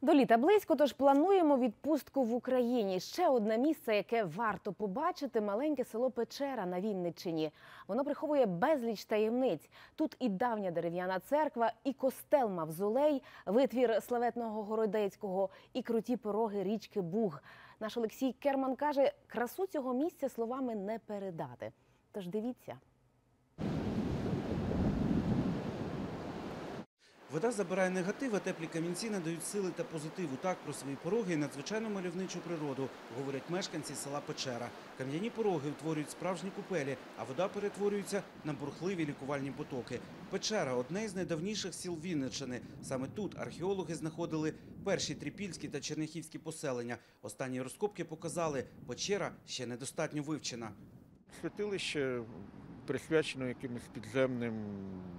До літа близько, тож плануємо відпустку в Україні. Ще одне місце, яке варто побачити маленьке село Печера на Вінниччині. Воно приховує безліч таємниць. Тут і давня дерев'яна церква, і костел Мавзолей, витвір славетного Городецького, і круті пороги річки Буг. Наш Олексій Керман каже, красу цього місця словами не передати. Тож дивіться. Вода забирає негатив, а теплі камінці надають сили та позитиву. Так про свої пороги і надзвичайно мальовничу природу говорять мешканці села Печера. Кам'яні пороги утворюють справжні купелі, а вода перетворюється на бурхливі лікувальні потоки. Печера одне із найдавніших сіл Вінниччини. Саме тут археологи знаходили перші трипільські та черняхівські поселення. Останні розкопки показали, печера ще недостатньо вивчена. Святилище присвячено якимось підземним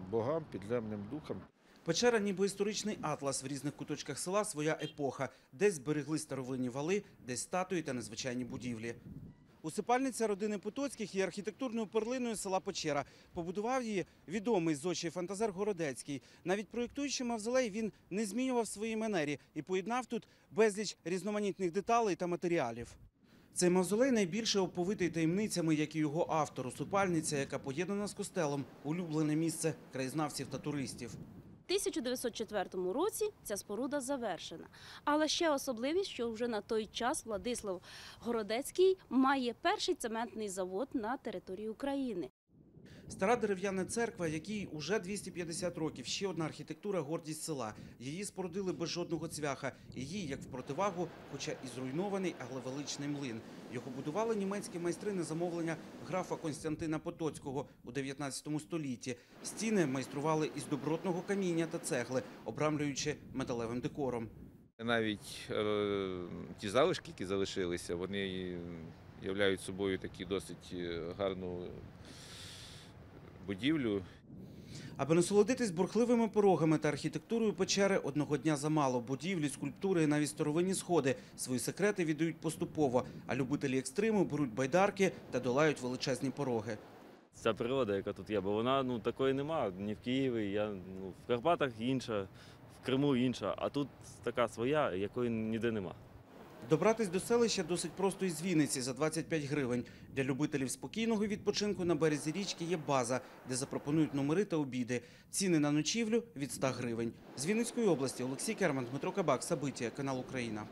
богам, підземним духам. Печера, ніби історичний атлас в різних куточках села своя епоха. Десь зберегли старовинні вали, десь статуї та незвичайні будівлі. Усипальниця родини Потоцьких є архітектурною перлиною села Печера. Побудував її відомий зодчий фантазер Городецький. Навіть проєктуючи мавзолей, він не змінював свої манері і поєднав тут безліч різноманітних деталей та матеріалів. Цей мавзолей найбільше оповитий таємницями, як і його автор. Усипальниця, яка поєднана з костелом, улюблене місце краєзнавців та туристів. 1904 році ця споруда завершена. Але ще особливість, що вже на той час Владислав Городецький має перший цементний завод на території України. Стара дерев'яна церква, якій уже 250 років. Ще одна архітектура гордість села. Її спорудили без жодного цвяха. Їй, як в противагу, хоча і зруйнований, але величний млин. Його будували німецькі майстри на замовлення графа Константина Потоцького у 19 столітті. Стіни майстрували із добротного каміння та цегли, обрамлюючи металевим декором. Навіть е, ті залишки, які залишилися, вони являють собою такі досить е, гарну будівлю. Аби насолодитись бурхливими порогами та архітектурою печери, одного дня замало. Будівлі, скульптури і навіть старовинні сходи свої секрети віддають поступово, а любителі екстриму беруть байдарки та долають величезні пороги. Ця природа, яка тут є, бо вона ну такої нема ні в Києві. Я ну в Карпатах інша, в Криму інша, а тут така своя, якої ніде нема. Добратись до селища досить просто із Вінниці за 25 гривень. Для любителів спокійного відпочинку на березі річки є база, де запропонують номери та обіди. Ціни на ночівлю від 100 гривень. З Вінницької області Олексій Керман, Дмитро Кабак, Сабиття, канал Україна.